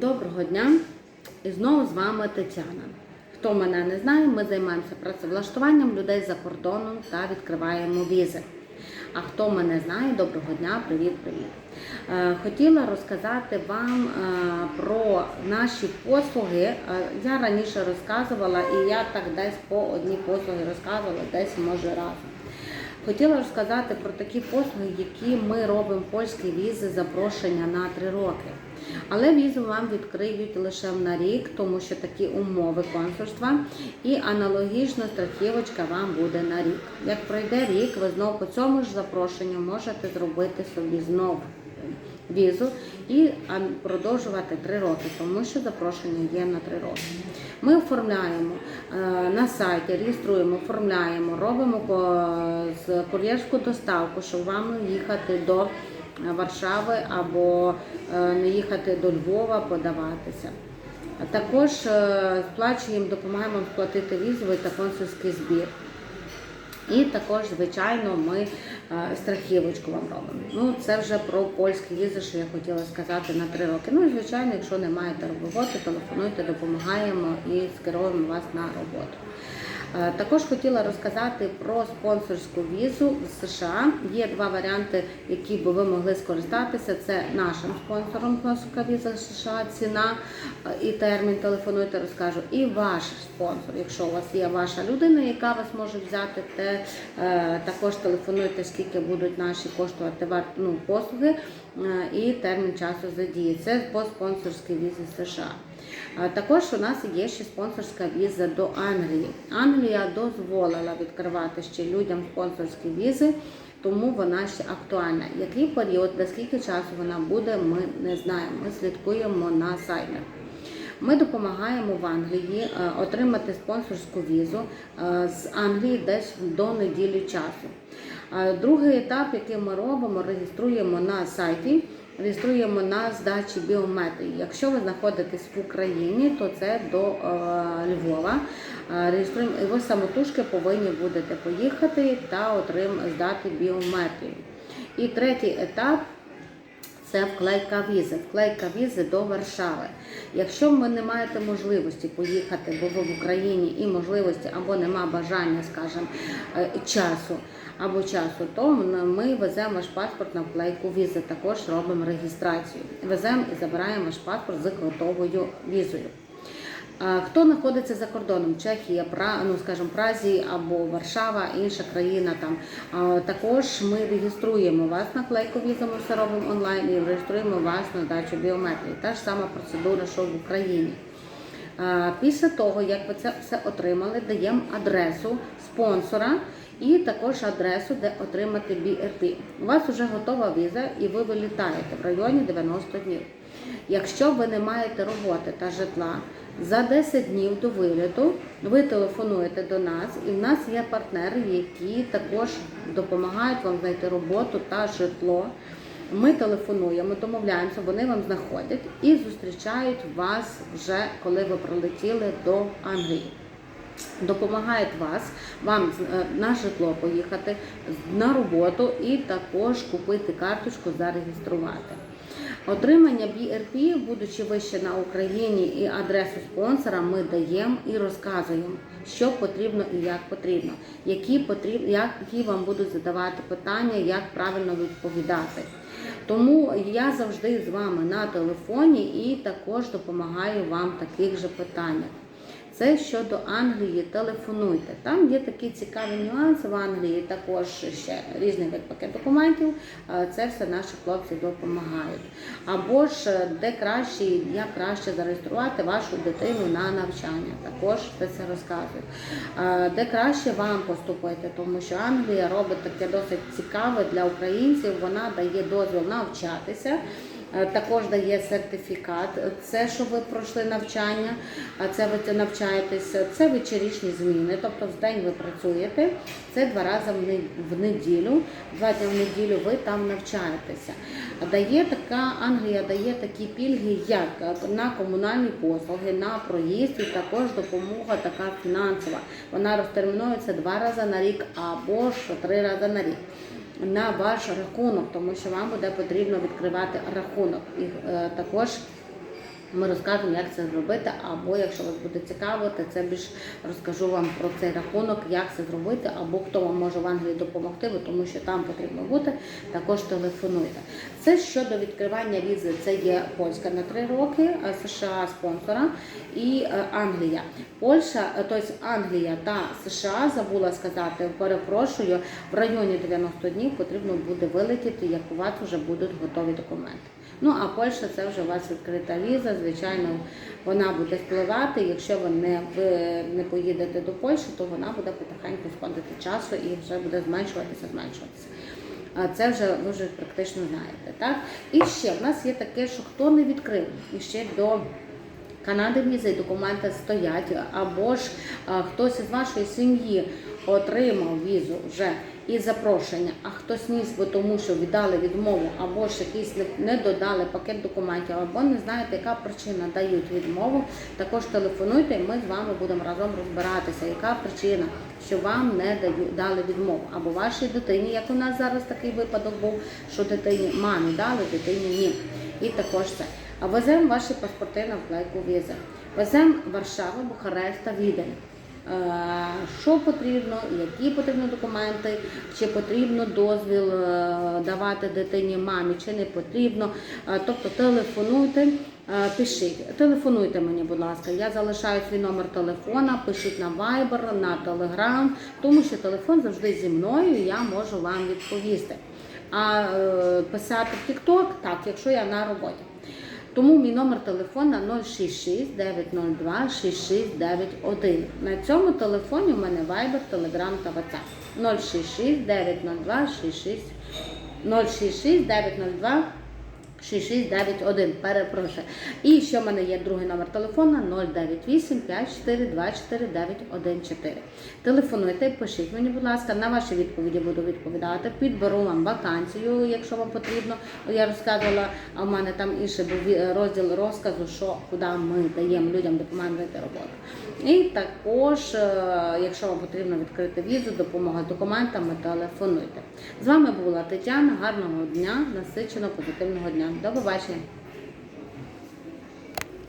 Доброго дня! І знову з вами Тетяна. Хто мене не знає, ми займаємося працевлаштуванням людей за кордоном та відкриваємо візи. А хто мене знає, доброго дня, привіт-привіт. Е, Хотіла розказати вам е, про наші послуги. Е, Я раніше розказувала, і я так десь по одній послуги розказувала, десь може разом. Хотіла розказати про такі послуги, які ми робимо польські візи запрошення на три роки. Але візу вам відкриють лише на рік, тому що такі умови консульства, і аналогічно страхівочка вам буде на рік. Як пройде рік, ви знову по цьому ж запрошенню можете зробити собі знову візу і продовжувати три роки, тому що запрошення є на три роки. Ми оформляємо е, на сайті, реєструємо, оформляємо, робимо з кур'єрську доставку, щоб вам їхати до Варшави або е, не їхати до Львова подаватися. Також е, сплачуємо, допомагаємо сплатити візовий та консульський збір. І також, звичайно, ми е, страхівочку вам робимо. Ну, це вже про польські візи, що я хотіла сказати на три роки. Ну і звичайно, якщо не маєте роботи, телефонуйте, допомагаємо і скеруємо вас на роботу. Е, Також хотіла розказати про спонсорську візу з США. Є два варіанти, які би ви могли скористатися. Це нашим спонсором спонсорська віза США, ціна е, і термін. Телефонуйте, розкажу. І ваш спонсор, якщо у вас є ваша людина, яка вас може взяти, те е, також телефонуйте, скільки будуть наші коштувати ну, послуги і термін часу задії. Це по спонсорській візі США. Також у нас є ще спонсорська віза до Англії. Англія дозволила відкривати ще людям спонсорські візи, тому вона ще актуальна. Який період, за скільки часу вона буде, ми не знаємо. Ми слідкуємо на сайтах. Ми допомагаємо в Англії е, отримати спонсорську візу е, з Англії десь до неділі часу. Е, Другий етап, який ми робимо, реєструємо на сайті. Реєструємо на здачі біометрії. Якщо ви знаходитесь в Україні, то це до е, Львова. Е, реєструємо і ви самотужки повинні будете поїхати та отрим здати біометрію. І третій етап це вклейка візи. Вклейка візи до Варшави. Якщо ви не маєте можливості поїхати, бо ви в Україні і можливості або нема бажання, скажімо, е, часу або часу, то ми веземо ваш паспорт на вклейку візи. Також робимо реєстрацію. Веземо і забираємо ваш паспорт з готовою візою. Хто знаходиться за кордоном? Чехія, ну скажімо, Празі або Варшава, інша країна там. Також ми реєструємо вас на клейку візу, ми все робимо онлайн і реєструємо вас на дачу біометрії. Та ж сама процедура, що в Україні. Після того, як ви це все отримали, даємо адресу спонсора і також адресу, де отримати BRP. У вас вже готова віза і ви вилітаєте в районі 90 днів. Якщо ви не маєте роботи та житла, за 10 днів до виліту ви телефонуєте до нас, і в нас є партнери, які також допомагають вам знайти роботу та житло. Ми телефонуємо, домовляємося, вони вам знаходять і зустрічають вас вже коли ви прилетіли до Англії. Допомагають вас, вам е, на житло поїхати, на роботу і також купити карточку, зареєструвати. Отримання BRP, будучи вище на Україні і адресу спонсора, ми даємо і розказуємо, що потрібно і як потрібно, які потріб, які вам будуть задавати питання, як правильно відповідати. Тому я завжди з вами на телефоні і також допомагаю вам в таких же питаннях. Це щодо Англії, телефонуйте. Там є такі цікаві нюанси в Англії, також ще різний вид пакет документів. Це все наші хлопці допомагають. Або ж е, де краще, як краще зареєструвати вашу дитину на навчання. Також це все розказують. Де краще вам поступити, тому що Англія робить таке досить цікаве для українців. Вона дає дозвіл навчатися. Е, Також дає сертифікат. Це що ви пройшли навчання, а це ви навчаєтесь. Це вечірічні зміни. Тобто в день ви працюєте. Це два рази в неділю. Два дні в неділю ви там навчаєтеся. Дає така Англія дає такі пільги, як на комунальні послуги, на проїзд і також допомога така фінансова. Вона розтермінується два рази на рік або ж три рази на рік на ваш рахунок, тому що вам буде потрібно відкривати рахунок. І е, також Ми розкажемо, як це зробити, або якщо вас буде цікавити, це більш розкажу вам про цей рахунок, як це зробити, або хто вам може в Англії допомогти, бо тому що там потрібно бути, також телефонуйте. Це щодо відкривання візи, це є Польська на три роки, е, США спонсора і е, Англія. Польща, е, тобто Англія та США забула сказати, перепрошую, в районі 90 днів потрібно буде вилетіти, як у вас вже будуть готові документи. Ну а Польща це вже у вас відкрита віза. Звичайно, вона буде впливати. Якщо ви не, не поїдете до Польщі, то вона буде потихеньку сходити часу і вже буде зменшуватися, зменшуватися. Це вже ви практично знаєте. Так? І ще в нас є таке, що хто не відкрив і ще до Канади візи і документи стоять, або ж а, хтось із вашої сім'ї отримав візу вже і запрошення, а хтось ніс, бо тому що віддали відмову, або ж якийсь не, додали пакет документів, або не знаєте, яка причина дають відмову. Також телефонуйте, і ми з вами будемо разом розбиратися, яка причина, що вам не дали відмову, або вашій дитині, як у нас зараз такий випадок був, що дитині мамі дали, дитині ні. І також це. А веземо ваші паспорти на вклейку візи. Веземо Варшава, Бухарест та Відень. Е, Що потрібно, які потрібні документи, чи потрібно дозвіл е, давати дитині мамі, чи не потрібно. Е, Тобто телефонуйте, пишіть. Телефонуйте мені, будь ласка. Я залишаю свій номер телефона, пишіть на Viber, на Telegram, тому що телефон завжди зі мною, я можу вам відповісти. А писати в TikTok, так, якщо я на роботі. Тому мій номер телефона 066 902 6691. На цьому телефоні у мене Viber, Telegram та WhatsApp. 066 902 66 066 902 6691, перепрошую. І ще в мене є другий номер телефона 098 542 4914. Телефонуйте, пишіть мені, будь ласка, на ваші відповіді буду відповідати. Підберу вам вакансію, якщо вам потрібно. Я розказувала, а в мене там інший був розділ розказу, що куди ми даємо людям допомагаємо роботу. І також, е, якщо вам потрібно відкрити візу, допомога з документами, телефонуйте. З вами була Тетяна. Гарного дня, насиченого, позитивного дня. До побачення.